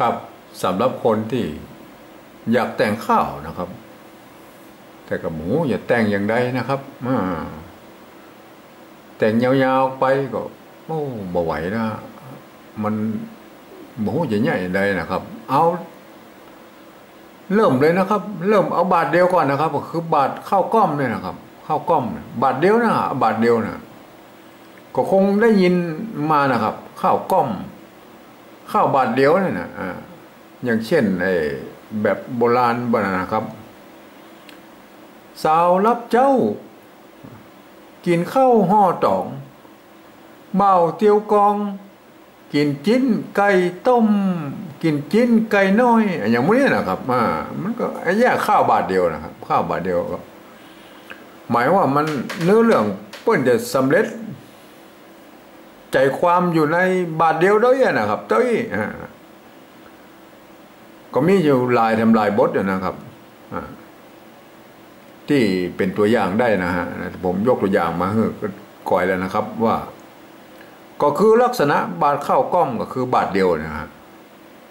ครับสำหรับคนที่อยากแต่งข้าวนะครับ แต่กับหมูอย่าแต่งอย่างใดนะครับแต่งยาวๆไปก็โอ้บ่ไหวนะมันหมูจะใหญ่ใดนะครับ เอา เริ่มเลยนะครับ เริ่มเอาบาทเดียวก่อนนะครับ คือบาทข้าวก้อมเนี่ยนะครับข้าวก้อมบาทเดียวนะบาทเดียวนะก็คงได้ยินมานะครับ ข้าวก้อม ข้าวบาทเดียวเนี่ยนะอ่าอย่างเช่นไอ้แบบโบราณบ้านนะครับ สาวรับเจ้า กินข้าวห่อตองเบาเตียวกอง กินจิ้นไก่ต้ม กินจิ้นไก่น้อย อย่างพวกนี้นะครับอ่ามันก็แยกข้าวบาทเดียวนะครับ ข้าวบาทเดียวก็หมายว่ามันเนื้อเรื่องเปิ้นจะสำเร็จ ใจความอยู่ในบาทเดียวด้วยนะครับเต้ยอ่าก็มีอยู่ลายทำลายบทอยู่นะครับที่เป็นตัวอย่างได้นะฮะผมยกตัวอย่างมาเฮ้ก็ก่อยแล้วนะครับว่า ก็คือลักษณะบาทเข้าก้อมก็คือบาทเดียวนะฮะ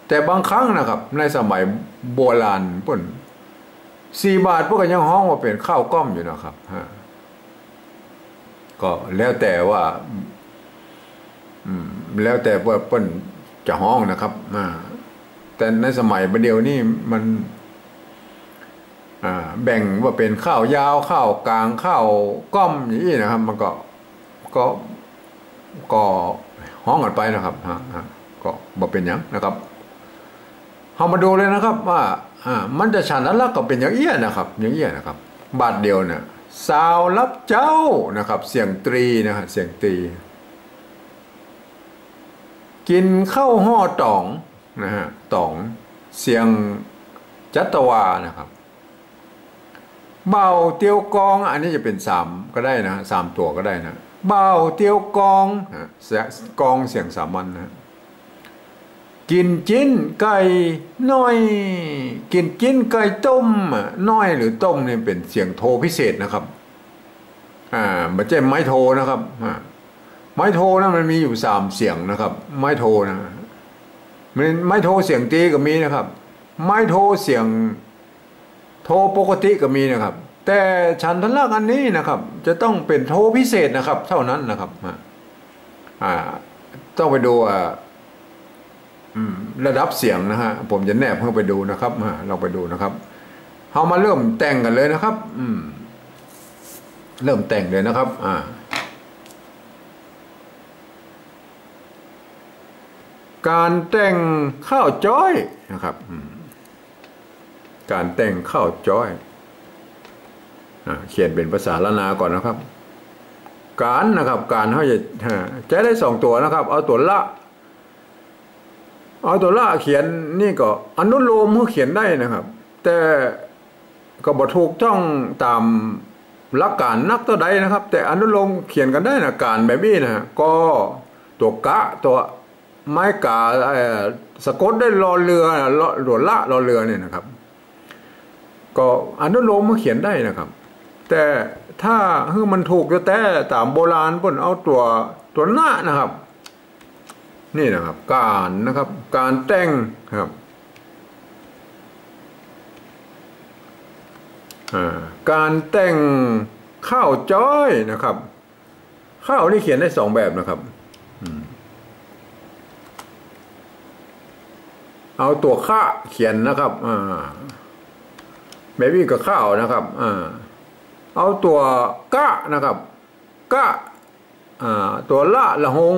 แต่บางครั้งนะครับ ในสมัยโบราณปุ่นสี่บาทพวกกันยังห้องว่าเป็นข้าวก้อมอยู่นะครับก็แล้วแต่ว่า แล้วแต่ว่าเปิ้นจะห้องนะครับอ่าแต่ในสมัยประเดี๋ยวนี่มันแบ่งว่าเป็นข้าวยาวข้าวกลางข้าวก้อมอย่างนี้นะครับ มันก็ก็ก็ห้องกันไปนะครับฮะก็บ่เป็นอย่างนะครับเรามาดูเลยนะครับ ว่าอ่ามันจะฉันนั้นละก็เป็นอย่างเอี้ยนะครับ อย่างเอี้ยนะครับ บาทเดียวเนี่ยสาวรับเจ้านะครับ เสียงตรีนะครับเสียงตรี กินข้าวห่อตองนะฮะตองเสียงจัตวานะครับ เบาเตียวกอง อันนี้จะเป็นสามก็ได้นะสามตัวก็ได้นะเบาเตียวกองกองเสียงสามัญนะกินจิ้นไก่น้อย กินจิ้นไก่ต้มน้อยหรือต้มเนี่ยเป็นเสียงโทพิเศษนะครับอ่าไม่ใช่ไม้โทนะครับ ไม้โทนะมันมีอยู่สามเสียงนะครับ ไม้โทนะไม้โทเสียงตีก็มีนะครับ ไม้โทเสียงโทปกติก็มีนะครับ แต่ฉันทันลักอันนี้นะครับ จะต้องเป็นโทพิเศษนะครับ เท่านั้นนะครับอ่าต้องไปดูอ่าระดับเสียงนะฮะผมจะแนบเพิ่งไปดูนะครับเราไปดูนะครับเรามาเริ่มแต่งกันเลยนะครับ อืม เริ่มแต่งเลยนะครับ อ่า การแต่งข้าวจ้อยนะครับ การแต่งข้าวจ้อยเขียนเป็นภาษาละนาก่อนนะครับ การนะครับการเขาจะจะได้สองตัวนะครับ เอาตัวละ เอาตัวละเขียนนี่ก็อนุโลมเขาเขียนได้นะครับ แต่ก็บถูกต้องตามหลักการนักตัวใดนะครับ แต่อนุโลมเขียนกันได้นะการแบบนี้นะก็ตัวกะตัว ไม้กาสะกดได้รอเรือหลวละรอเรือเนี่ยนะครับ ก็อนุโลมมาเขียนได้นะครับ แต่ถ้าคือมันถูกจะแต่ตามโบราณพนเอาตัวตัวหน้านะครับ นี่นะครับ การนะครับ การแต่งครับการแต่งข้าวจ้อยนะครับ ข้าวนี่เขียนได้สองแบบนะครับ อืม เอาตัวข้าเขียนนะครับอ่าแบบี้ก็ข้าวนะครับอ่าเอาตัวกะนะครับกะอ่าตัวละละหง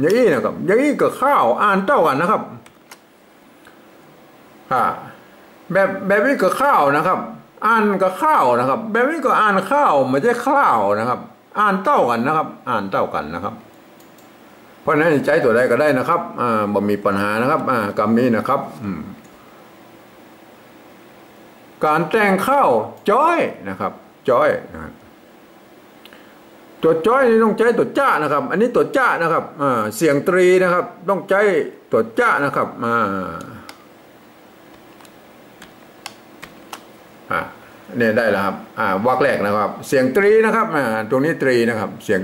อย่างนี้นะครับอย่างนี้ก็ข้าวอ่านเต้ากันนะครับอ่าแบบแบบนี้ก็ข้าวนะครับ อ่านก็ข้าวนะครับ แบบนี้ก็อ่านข้าวไม่ใช่ข้าวนะครับ อ่านเต้ากันนะครับ อ่านเต้ากันนะครับ เพราะนั้นใจตัวใดก็ได้นะครับอ่าบ่มีปัญหานะครับอ่ากรรมนี้นะครับอืมการแต่งข้าวจ้อยนะครับ จ้อยนะตัวจ้อยนี่ต้องใช้ตัวจ้านะครับ อันนี้ตัวจ้านะครับอ่าเสียงตรีนะครับ ต้องใช้ตัวจ้านะครับอ่าอ่าเนี่ยได้แล้วครับอ่าวักแรกนะครับ เสียงตรีนะครับอ่าตรงนี้ตรีนะครับ เสียง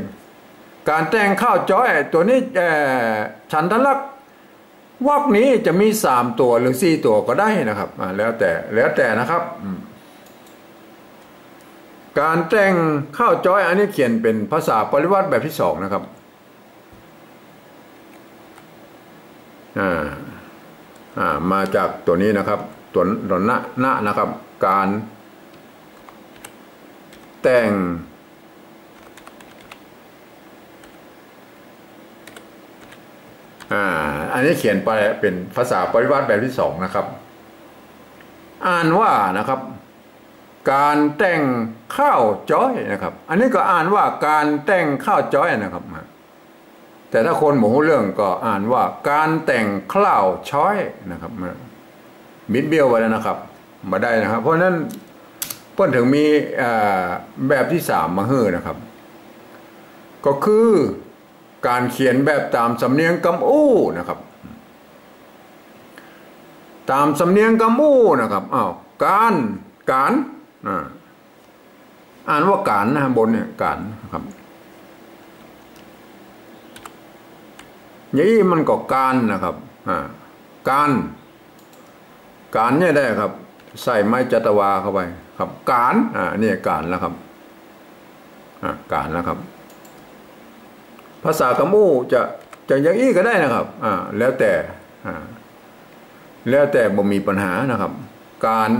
การแต่งข้าวจ้อยตัวนี้ฉันทลักษวรรคนี้จะมีสามตัวหรือสี่ตัวก็ได้นะครับแล้วแต่แล้วแต่นะครับการแต่งข้าวจ้อย อันนี้เขียนเป็นภาษาปริวัติแบบที่สองนะครับอ่าอ่ามาจากตัวนี้นะครับ ตัวตัวหน้าหน้านะครับ การแต่ง อันนี้เขียนไปเป็นภาษาปริวัติแบบที่สองนะครับ อ่านว่านะครับ การแต่งข้าวจ้อยนะครับ อันนี้ก็อ่านว่าการแต่งข้าวจ้อยนะครับ แต่ถ้าคนหมูเรื่องก็อ่านว่าการแต่งข้าวช้อยนะครับมิดเบี้ยวไว้แล้วนะครับมาได้นะครับ เพราะนั้นเพิ่นถึงมีแบบที่สามมาเฮือนะครับ ก็คือ การเขียนแบบตามสำเนียงกำอู้นะครับ ตามสำเนียงกำอู้นะครับอ้าวการการอ่านว่าการนะบนเนี่ยการครับยี่มันก็การนะครับการการเนี่ยได้ครับ ใส่ไม้จัตวาเข้าไป ครับ การอ่านี่การแล้วครับ อ่าการแล้วครับ ภาษากมูจะจะย่างอี้ก็ได้นะครับ อ่า แล้วแต่ อ่า แล้วแต่บ่มีปัญหานะครับ การ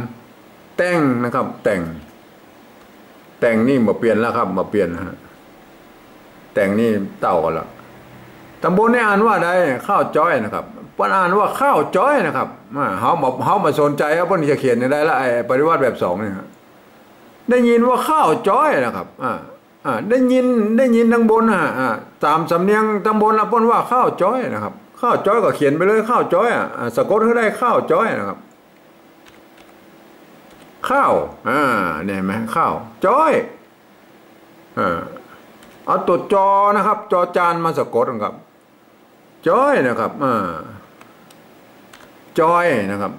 แต่งนะครับ แต่ง แต่งนี่มาเปลี่ยนแล้วครับ มาเปลี่ยนนะฮะแต่งนี่เต่ากันละตำบลนี่อ่านว่าได้ข้าวจ้อยนะครับปนอ่านว่าข้าวจ้อยนะครับเขามาเขามาสนใจเอาปนจะเขียนได้ละไอ้ปริวัติแบบสองเนี่ครับได้ยินว่าข้าวจ้อยนะครับ อ่า ได้ยินได้ยินทางบนอะตามสำเนียงตำบลละปนว่าข้าวจ้อยนะครับข้าวจ้อยก็เขียนไปเลยข้าวจ้อยอะสะกดให้ได้ข้าวจ้อยนะครับ ข้าวอ่าเนี่ยไหมข้าวจ้อยอ่าเอาตัวจอนะครับ จอจานมาสะกดนะครับจอยนะครับอ่าจอยนะครับ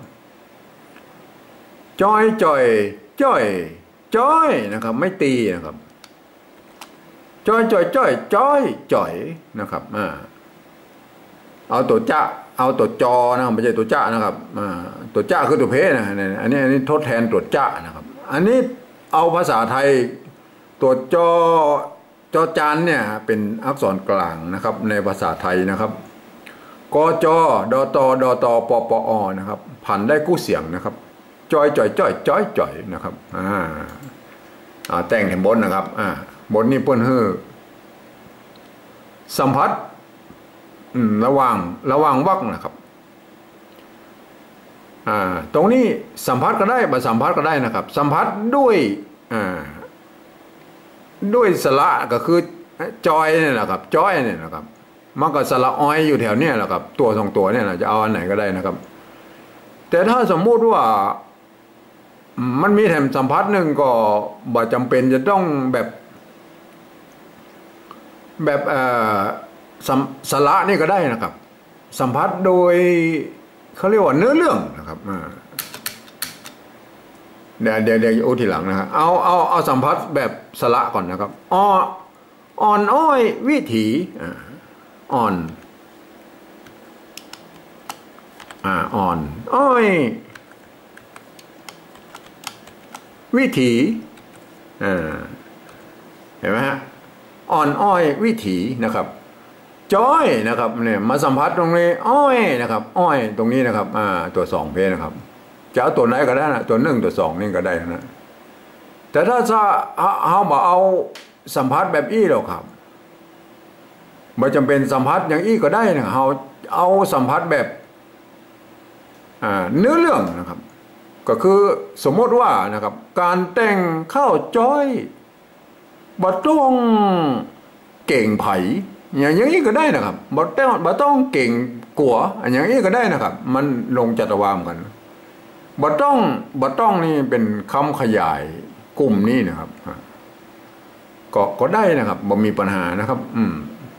จอยจอยจอยจอยนะครับ ไม่ตีนะครับ จอยจอยจ้อยจ้อยจ่อยนะครับอ่าเอาตัวจ้าเอาตัวจอนะครับไม่ใช่ตัวจ้านะครับอ่าตัวจ้าคือตัวเพนะอันนี้อันนี้ทดแทนตัวจ้านะครับ อันนี้เอาภาษาไทยตัวจอจอจานเนี่ยเป็นอักษรกลางนะครับ ในภาษาไทยนะครับกจดตดตปปอนะครับผันได้กู้เสียงนะครับจอยจ่อยจ่อยจ่อยจ่อยนะครับอ่าแต่งเห็นบนนะครับอ่า บนนี่เปิ้นเฮอสัมผัสระวังระวังวักนะครับอ่าตรงนี้สัมผัสก็ได้บสัมผัสก็ได้นะครับ สัมผัสด้วยอ่าด้วยสระก็คือจอยเนี่ยนะครับ จอยเนี่ยนะครับมันก็สละอ้อยอยู่แถวเนี้ยแหละครับ ตัวสองตัวเนี่ยนะจะเอาอันไหนก็ได้นะครับ แต่ถ้าสมมุติว่ามันมีแถมสัมผัสหนึ่งก็บ่จำเป็นจะต้องแบบ แบบเอ่อสละนี่ก็ได้นะครับ สัมผัสโดยเขาเรียกว่าเนื้อเรื่องนะครับเดี๋ยวเดี๋ยวเดี๋ยวโอทีหลังนะครับเอาเอาเอาสัมผัสแบบสละก่อนนะครับอ่ออ่อนอ้อยวิถีอ่อ่อนอ่าอ่อนอ้อยวิถีอ่าเห็นไหมฮะ อ่อนอ้อยวิถีนะครับจ้อยนะครับเนี่ยมาสัมผัสตรงนี้ อ้อยนะครับ อ้อยตรงนี้นะครับ อ่า ตัวสองเพนะครับจะเอาตัวไหนก็ได้นะตัวหนึ่งตัวสองนี่ก็ได้นะแต่ถ้าจะเอามาเอาสัมผัสแบบอี้หรอกครับไม่จำเป็นสัมผัสอย่างอี้ก็ได้นะเอาเอาสัมผัสแบบเนื้อเรื่องนะครับ ก็คือสมมติว่านะครับ การแต่งข้าวจ้อย บัต้องเก่งไผ่อย่างนี้ก็ได้นะครับบัต้องบัต้องเก่งกัวอย่างนี้ก็ได้นะครับ มันลงจัตวามกันบัต้องบัต้องนี่เป็นคำขยายกลุ่มนี้นะครับก็ก็ได้นะครับบ่มีปัญหานะครับ อืม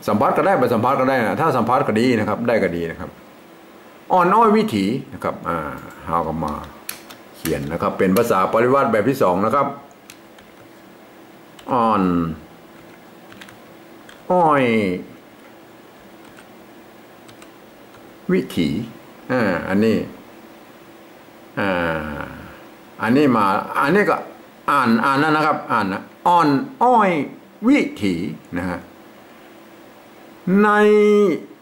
สัมผัสก็ได้ไปสัมผัสก็ได้นะถ้าสัมผัสก็ดีนะครับ ได้ก็ดีนะครับ อ่อนน้อยวิถีนะครับ อ่าเฮาก็มา เขียนนะครับ เป็นภาษาปริวัติแบบที่สองนะครับ อ่อน อ้อย วิถีอ่าอันนี้อ่าอันนี้มา อันนี้ก็อ่านอ่านแล้วนะครับ อ่านนะอ่อนอ้อยวิถีนะฮะใน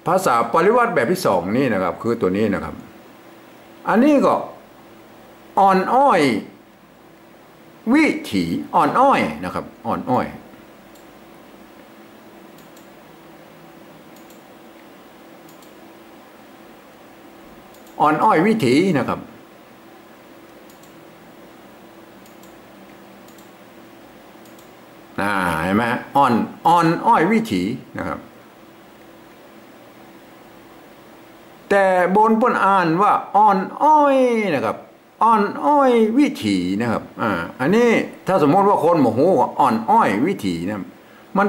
ภาษาปริวัติแบบที่สองนี่นะครับ คือตัวนี้นะครับ อันนี้ก็อ่อนอ้อย วิถีอ่อนอ้อยนะครับอ่อนอ้อย อ่อนอ้อยวิถีนะครับ อ่าเห็นไหมอ่อนอ่อนอ้อยวิถีนะครับ แต่บนปนอ่านว่าอ่อนอ้อยนะครับ อ่อนอ้อยวิถีนะครับอ่าอันนี้ถ้าสมมติว่าคนโมโหว่าอ่อนอ้อยวิถีนะมัน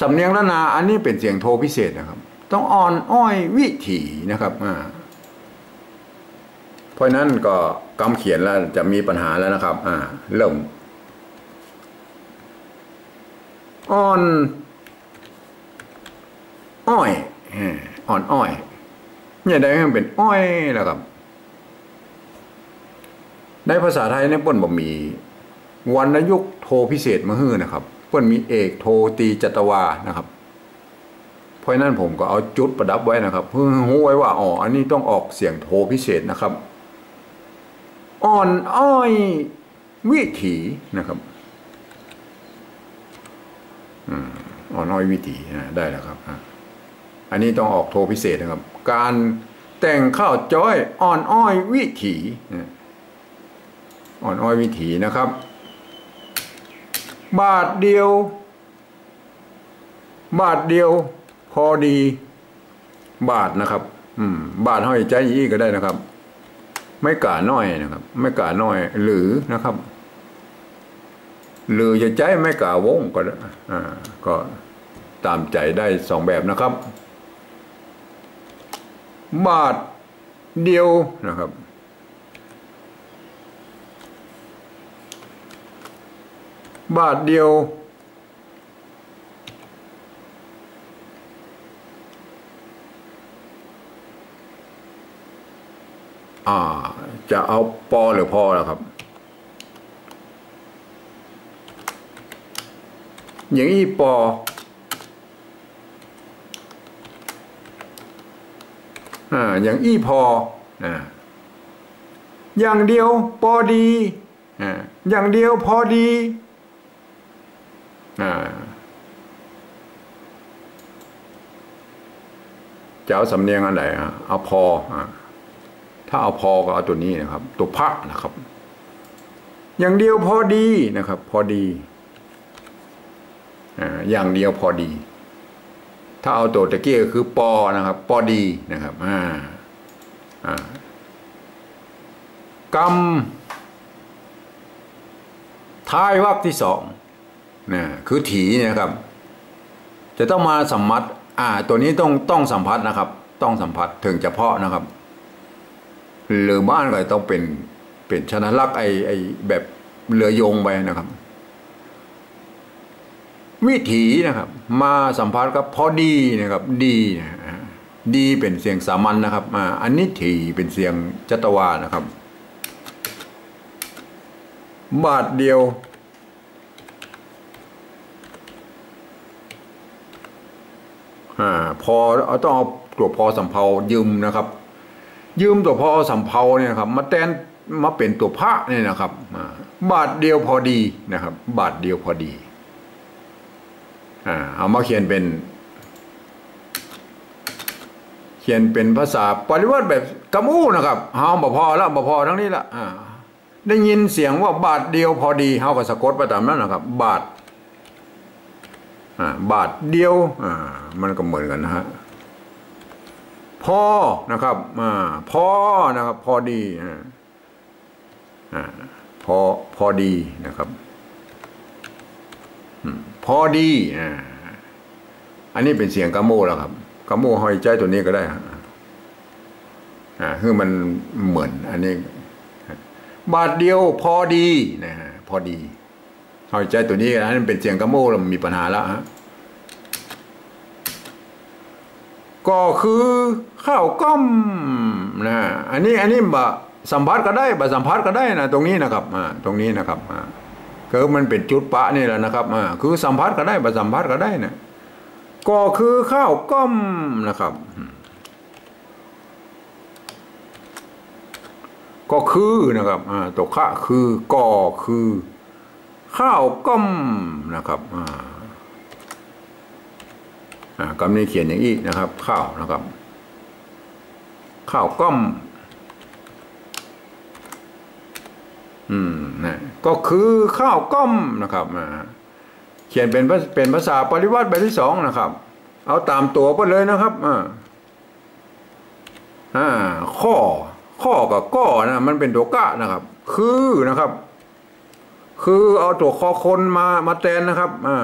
สำเนียงละนาอันนี้เป็นเสียงโทพิเศษนะครับ ต้องอ่อนอ้อยวิถีนะครับอ่าเพราะนั้นก็กำเขียนแล้วจะมีปัญหาแล้วนะครับ อ่าเริ่มอ่อนอ้อยอ่อนอ้อยเนี่ยได้เป็นอ้อยแล้วครับ ในภาษาไทยเนี่ยป้นบ่มีวรรณยุกโทพิเศษมาฮื้อนะครับ เป้นมีเอกโทตีจัตวานะครับ เพราะนั้นผมก็เอาจุดประดับไว้นะครับ เพื่อรู้ไว้ว่าอ๋ออันนี้ต้องออกเสียงโทพิเศษนะครับ อ่อนอ้อยวิถีนะครับอ่อนน้อยวิถีได้แล้วครับอันนี้ต้องออกโทพิเศษนะครับ การแต่งข้าวจ้อยอ่อนอ้อยวิถี อ่อนอ้อยวิถีนะครับ บาทเดียว บาทเดียว พอดี บาทนะครับ อืม บาทห้อยใจยี่ก็ได้นะครับ ไม่กาน้อยนะครับ ไม่กาน้อย หรือนะครับ หรือจะใจไม่กล่าวงก็อ่าก็ตามใจได้สองแบบนะครับ บาทเดียวนะครับ บาทเดียว อ่า จะเอาปอหรือพอล้วครับ อย่างอี้ปออ่าอย่างอีพออ่าอย่างเดียวพอดีอ่าอย่างเดียวพอดีอ จะเอาสำเนียงอันไหนอะเอาพออ่าถ้าเอาพอก็เอาตัวนี้นะครับ ตัวพระนะครับ อย่างเดียวพอดีนะครับ พอดีอย่างเดียวพอดี ถ้าเอาตัวตะเกียคือปอนะครับ ปอดีนะครับอ่าอ่ากรรมท้ายวักที่สอง นะคือถีนะครับ จะต้องมาสัมมัดอ่า ตัวนี้ต้องต้องสัมผัสนะครับ ต้องสัมผัสถึงจะเพาะนะครับ หรือบ้านก็ต้องเป็นเป็นชนะลักไอไอแบบเรือโยงไปนะครับ วิถีนะครับ มาสัมผัสกับพอดีนะครับ ดีนะดีเป็นเสียงสามัญนนะครับมาอันนี้ถีเป็นเสียงจัตวานะครับ บาทเดียว อ่าพอต้องเอาตัวพอสัมเพายืมนะครับ ยืมตัวพอสัมเพาเนี่ยครับ มาแทนมาเป็นตัวพระเนี่ยนะครับบาทเดียวพอดีนะครับ บาทเดียวพอดีเอามาเขียนเป็น เขียนเป็นภาษาปริวัติแบบกระมูนะครับเฮาบ่พอแล้วบ่พอทั้งนี้ละอ่าได้ยินเสียงว่าบาทเดียวพอดีเฮาก็สะกดไปตามนั้นนะครับ บาท บาทเดียวมันก็เหมือนกันนะฮะพอนะครับอ่าพอนะครับ พอดีอ่าพอพอดีนะครับพอดีอันนี้เป็นเสียงกระโมแล้วครับกระโมหอยใจตัวนี้ก็ได้อ่าคือมันเหมือน อันนี้ บาทเดียวพอดีนะฮะพอดี หอยใจตัวนี้อันนั้นเป็นเสียงกระโมแล้วมันมีปัญหาแล้วฮะก็คือข้าวก้มนะอันนี้อันนี้บะสัมผัสก็ได้บะสัมผัสก็ได้นะตรงนี้นะครับอ่าตรงนี้นะครับอ่าคือมันเป็นจุดปะนี่แหละนะครับอ่าคือสัมผัสก็ได้บะสัมผัสก็ได้นะก็คือข้าวก้มนะครับ ก็คือนะครับอ่าตัวข้าคือก่อคือ ข้าวก้มนะครับอ่าอ่ากำนี้เขียนอย่างนี้นะครับ ข้าวนะครับ ข้าวก้มอืมนะก็คือข้าวก้มนะครับเขียนเป็นเป็นภาษาปริวัติแบบที่สองนะครับ เอาตามตัวไปเลยนะครับอ่าอ่าข้อข้อกับก้อนะมันเป็นตัวกะนะครับ คือนะครับ คือเอาตัวคอคนมามาแทนนะครับ อ่า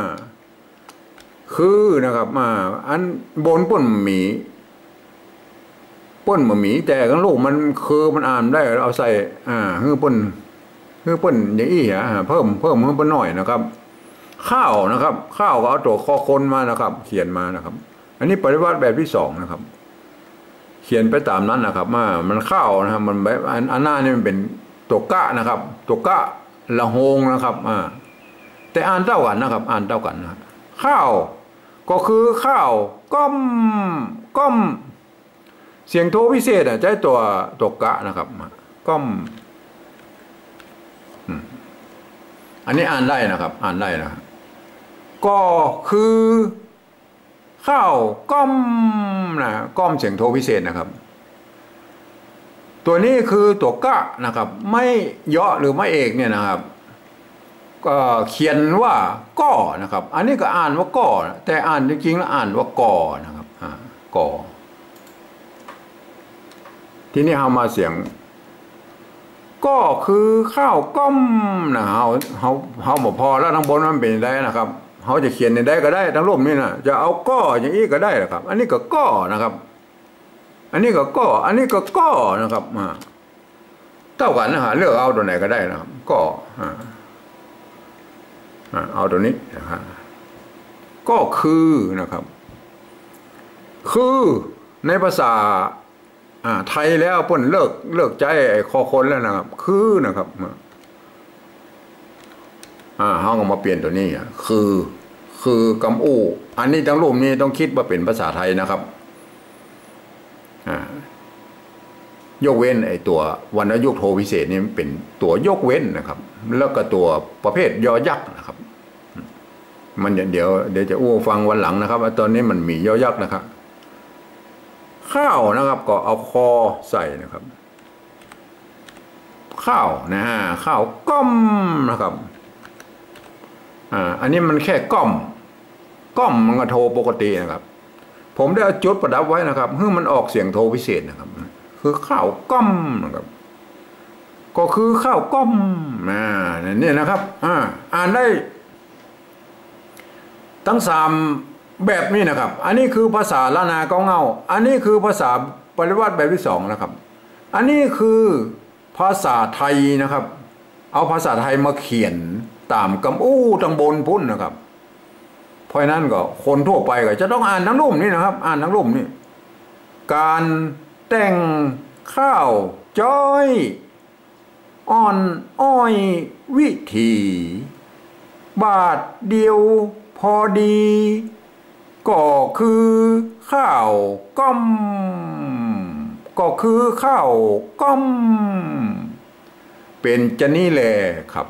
คือนะครับ อ่า อันบนป้นหมีป้นหมี แต่กันลูกมันคือมันอ่านได้เอาใส่ อ่าฮือป้นฮือป้นอย่างอี้อะเพิ่มเพิ่มฮือป้นหน่อยนะครับ ข้าวนะครับ ข้าวก็เอาตัวคอคนมานะครับ เขียนมานะครับ อันนี้ปฏิวัติแบบที่สองนะครับ เขียนไปตามนั้นนะครับมามันข้าวนะครับ มันแบบอันหน้านี่มันเป็นตัวกะนะครับ ตัวกะ ละโหงนะครับอ่าแต่อ่านเท่ากันนะครับ อ่านเท่ากันนะข้าว ก็คือข้าวก้มก้มเสียงโทพิเศษอะใช้ตัวตัวกะนะครับก้มอันนี้อ่านได้นะครับ อ่านได้นะก็คือข้าวก้อมนะก้อมเสียงโทพิเศษนะครับ ตัวนี้คือตัวกะนะครับ ไม่เยาะหรือไม่เอกเนี่ยนะครับก็เขียนว่าก่อนะครับ อันนี้ก็อ่านว่าก่อแต่อ่านจริงๆแล้วอ่านว่าก่อนะครับอ่าก่อทีนี้เอามาเสียง ก็คือข้าวก้มนะเฮาเฮาเฮาบอกพอแล้วทั้งบนมันเป็นได้นะครับเขาจะเขียนในได้ก็ได้ทั้งรูปนี่นะจะเอาก้ออย่างนี้ก็ได้นะครับ อันนี้ก็ก้อนะครับ อันนี้ก็ก้ออันนี้ก็ก้อนะครับเท่ากันนะฮะเลือกเอาตัวไหนก็ได้นะครับก้อเอาตัวนี้นะครับก็คือนะครับ คือในภาษาไทยแล้วป่นเลิกเลิกใจไอ้คอคนแล้วนะครับ คือนะครับอ่าเขาก็มาเปลี่ยนตัวนี้คือคือกำอู้อันนี้ทั้งรูปนี้ต้องคิดว่าเป็นภาษาไทยนะครับอ่า ยกเว้นไอ้ตัววรรณยุกโทพิเศษนี่เป็นตัวยกเว้นนะครับ แล้วก็ตัวประเภทยอยักษ์นะครับ มันเดี๋ยวเดี๋ยวจะอู้ฟังวันหลังนะครับตอนนี้มันมียอยักษ์นะครับ ข้าวนะครับก็เอาคอใส่นะครับ ข้าวนะฮะข้าวก้มนะครับอ่าอันนี้มันแค่ก้อม ก้อมมันก็โทรปกตินะครับ ผมได้จุดประดับไว้นะครับเพื่อมันออกเสียงโทรพิเศษนะครับ คือข้าวก้อมนะครับก็คือข้าวก้อมอ่าเนี่ยนะครับอ่าอ่านได้ ทั้งสามแบบนี้นะครับ อันนี้คือภาษาละนาเกาเงาอันนี้คือภาษาปริวัติแบบที่สองนะครับ อันนี้คือภาษาไทยนะครับ เอาภาษาไทยมาเขียนตามกำอู้ตังบนพุ่นนะครับ เพราะนั้นก็คนทั่วไปก็จะต้องอ่านทั้งรูปนี้นะครับ อ่านทั้งรูปนี้การ แต่งข้าวจ้อย อ่อนอ้อยวิธีบาทเดียวพอดี ก็คือข้าวก้อม ก็คือข้าวก้อม เป็นจะนี่แหละครับ